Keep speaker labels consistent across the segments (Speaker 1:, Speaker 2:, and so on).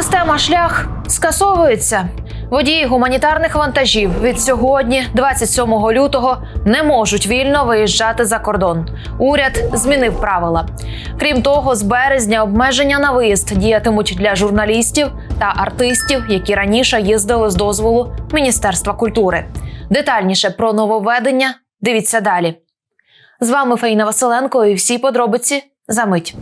Speaker 1: Система шлях скасовується. Водії гуманітарних вантажів від сьогодні, 27 лютого, не можуть вільно виїжджати за кордон. Уряд змінив правила. Крім того, з березня обмеження на виїзд діятимуть для журналістів та артистів, які раніше їздили з дозволу Міністерства культури. Детальніше про нововведення дивіться далі. З вами Фаїна Василенко і всі подробиці за мить.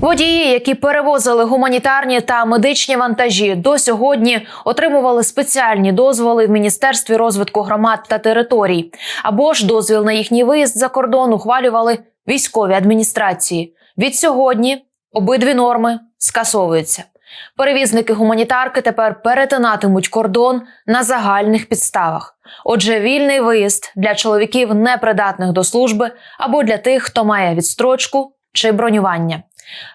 Speaker 1: Водії, які перевозили гуманітарні та медичні вантажі, до сьогодні отримували спеціальні дозволи в Міністерстві розвитку громад та територій, або ж дозвіл на їхній виїзд за кордон ухвалювали військові адміністрації. Від сьогодні обидві норми скасовуються. Перевізники гуманітарки тепер перетинатимуть кордон на загальних підставах. Отже, вільний виїзд для чоловіків непридатних до служби або для тих, хто має відстрочку чи бронювання.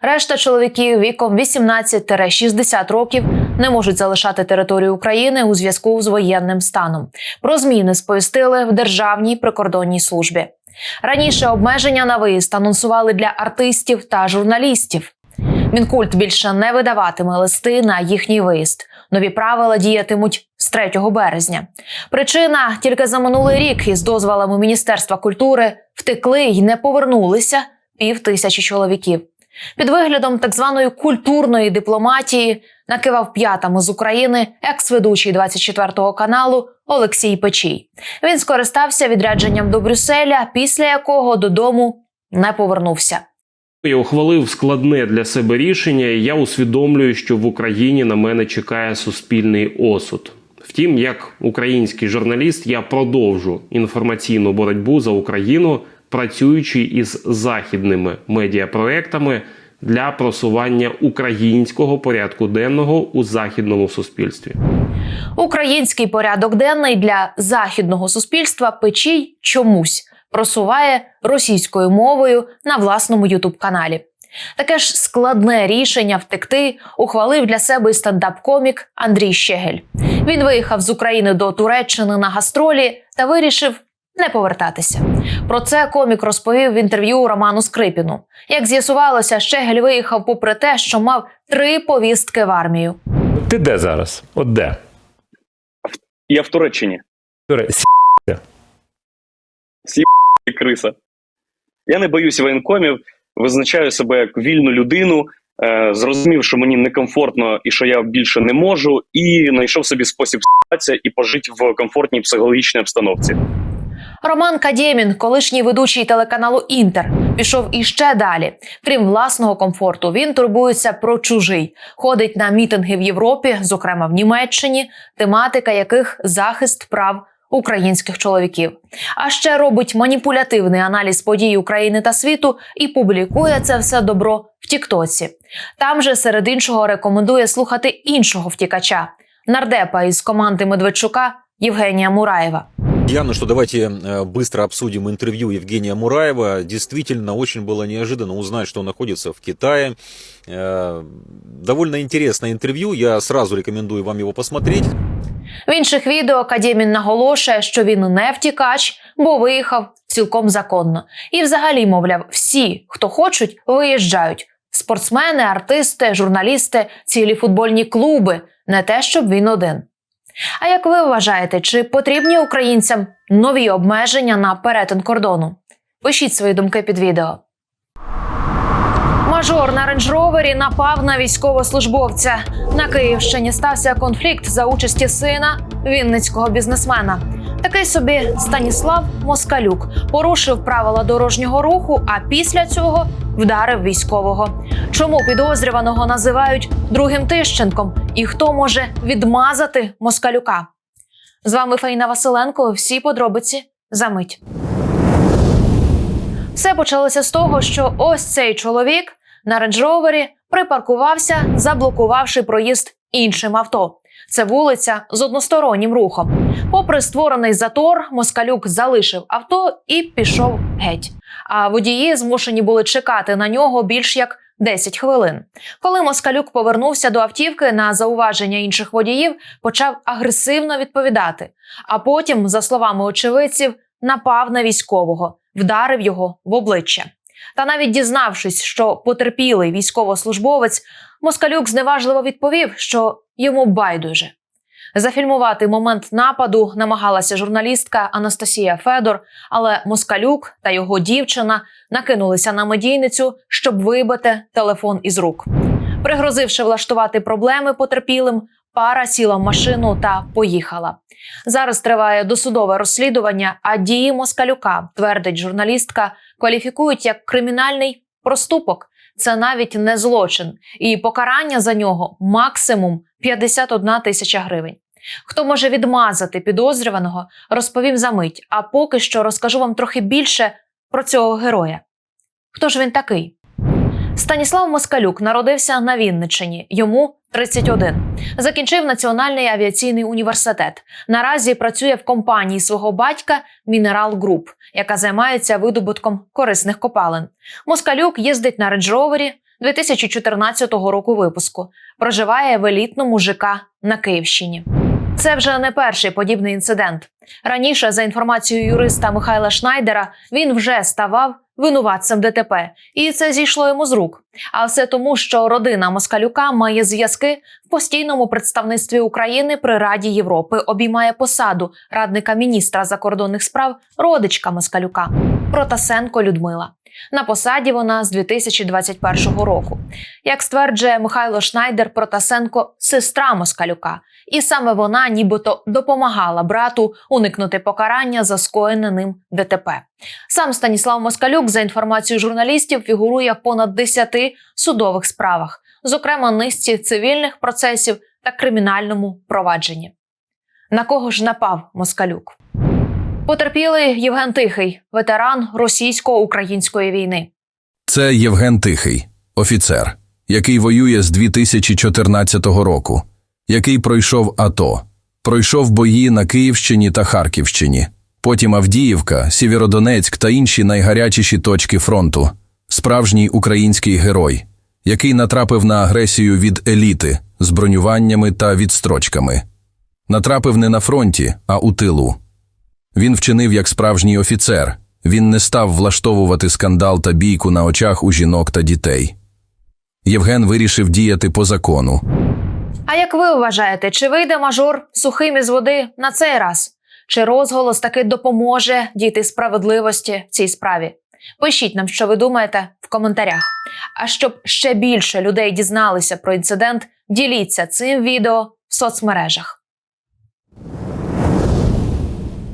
Speaker 1: Решта чоловіків віком 18-60 років не можуть залишати територію України у зв'язку з воєнним станом. Про зміни сповістили в Державній прикордонній службі. Раніше обмеження на виїзд анонсували для артистів та журналістів. Мінкульт більше не видаватиме листи на їхній виїзд. Нові правила діятимуть з 3 березня. Причина тільки за минулий рік із дозволами Міністерства культури втекли й не повернулися пів тисячі чоловіків. Під виглядом так званої культурної дипломатії накивав п'ятами з України екс-ведучий 24-го каналу Олексій Печій. Він скористався відрядженням до Брюсселя, після якого додому не повернувся.
Speaker 2: Я ухвалив складне для себе рішення, і я усвідомлюю, що в Україні на мене чекає суспільний осуд. Втім, як український журналіст, я продовжу інформаційну боротьбу за Україну, працюючи із західними медіапроектами для просування українського порядку денного у західному суспільстві.
Speaker 1: Український порядок денний для західного суспільства Печій чомусь просуває російською мовою на власному ютуб-каналі. Таке ж складне рішення втекти ухвалив для себе стендап-комік Андрій Щегель. Він виїхав з України до Туреччини на гастролі та вирішив не повертатися. Про це комік розповів в інтерв'ю Роману Скрипіну. Як з'ясувалося, Щегель виїхав попри те, що мав три повістки в армію.
Speaker 3: Ти де зараз? От де?
Speaker 4: Я в Туреччині.
Speaker 3: Туре- С-
Speaker 4: Криса. Я не боюсь воєнкомів, визначаю себе як вільну людину, е, зрозумів, що мені некомфортно і що я більше не можу, і знайшов собі спосіб с**тися і пожити в комфортній психологічній обстановці.
Speaker 1: Роман Кадємін, колишній ведучий телеканалу Інтер, пішов іще далі. Крім власного комфорту, він турбується про чужий, ходить на мітинги в Європі, зокрема в Німеччині, тематика яких захист прав українських чоловіків. А ще робить маніпулятивний аналіз подій України та світу і публікує це все добро в Тіктоці. Там же серед іншого рекомендує слухати іншого втікача нардепа із команди Медведчука Євгенія Мураєва.
Speaker 5: Яна, что давайте э, быстро обсудим интервью Евгения Мураева. Действительно, очень было неожиданно узнать, что он находится в Китае. Э, Довольно интересное интервью, я сразу рекомендую вам его посмотреть.
Speaker 1: В інших відео Кадємін наголошує, що він не втікач, бо виїхав цілком законно. І, взагалі, мовляв, всі, хто хочуть, виїжджають: спортсмени, артисти, журналісти, цілі футбольні клуби, не те, щоб він один. А як ви вважаєте, чи потрібні українцям нові обмеження на перетин кордону? Пишіть свої думки під відео. Мажор на рейндж-ровері напав на військовослужбовця. На Київщині стався конфлікт за участі сина вінницького бізнесмена. Такий собі Станіслав Москалюк порушив правила дорожнього руху, а після цього вдарив військового. Чому підозрюваного називають другим Тищенком? І хто може відмазати Москалюка? З вами Фаїна Василенко. Всі подробиці за мить. Все почалося з того, що ось цей чоловік на рейндж-ровері припаркувався, заблокувавши проїзд іншим авто. Це вулиця з одностороннім рухом. Попри створений затор, москалюк залишив авто і пішов геть. А водії змушені були чекати на нього більш як 10 хвилин. Коли москалюк повернувся до автівки на зауваження інших водіїв, почав агресивно відповідати. А потім, за словами очевидців, напав на військового, вдарив його в обличчя. Та навіть дізнавшись, що потерпілий військовослужбовець, Москалюк зневажливо відповів, що йому байдуже. Зафільмувати момент нападу намагалася журналістка Анастасія Федор, але Москалюк та його дівчина накинулися на медійницю, щоб вибити телефон із рук. Пригрозивши влаштувати проблеми потерпілим, пара сіла в машину та поїхала. Зараз триває досудове розслідування, а дії Москалюка, твердить журналістка, кваліфікують як кримінальний проступок. Це навіть не злочин, і покарання за нього максимум 51 тисяча гривень. Хто може відмазати підозрюваного, розповім за мить. А поки що розкажу вам трохи більше про цього героя. Хто ж він такий? Станіслав Москалюк народився на Вінниччині. Йому 31. Закінчив Національний авіаційний університет. Наразі працює в компанії свого батька Мінерал Груп, яка займається видобутком корисних копалин. Москалюк їздить на рейндж-ровері 2014 року випуску. Проживає в елітному ЖК на Київщині. Це вже не перший подібний інцидент. Раніше, за інформацією юриста Михайла Шнайдера, він вже ставав винуватцем ДТП, і це зійшло йому з рук. А все тому, що родина Москалюка має зв'язки в постійному представництві України при Раді Європи, обіймає посаду радника міністра закордонних справ родичка Москалюка Протасенко Людмила. На посаді вона з 2021 року. Як стверджує Михайло Шнайдер, Протасенко сестра Москалюка, і саме вона нібито допомагала брату уникнути покарання за скоєне ним ДТП. Сам Станіслав Москалюк, за інформацією журналістів, фігурує в понад 10 судових справах, зокрема низці цивільних процесів та кримінальному провадженні. На кого ж напав Москалюк? Потерпілий Євген Тихий, ветеран російсько-української війни.
Speaker 6: Це Євген Тихий, офіцер, який воює з 2014 року, який пройшов АТО, пройшов бої на Київщині та Харківщині, потім Авдіївка, Сєвєродонецьк та інші найгарячіші точки фронту. Справжній український герой, який натрапив на агресію від еліти з бронюваннями та відстрочками. Натрапив не на фронті, а у тилу. Він вчинив як справжній офіцер. Він не став влаштовувати скандал та бійку на очах у жінок та дітей. Євген вирішив діяти по закону.
Speaker 1: А як ви вважаєте, чи вийде мажор сухим із води на цей раз? Чи розголос таки допоможе дійти справедливості в цій справі? Пишіть нам, що ви думаєте в коментарях. А щоб ще більше людей дізналися про інцидент, діліться цим відео в соцмережах.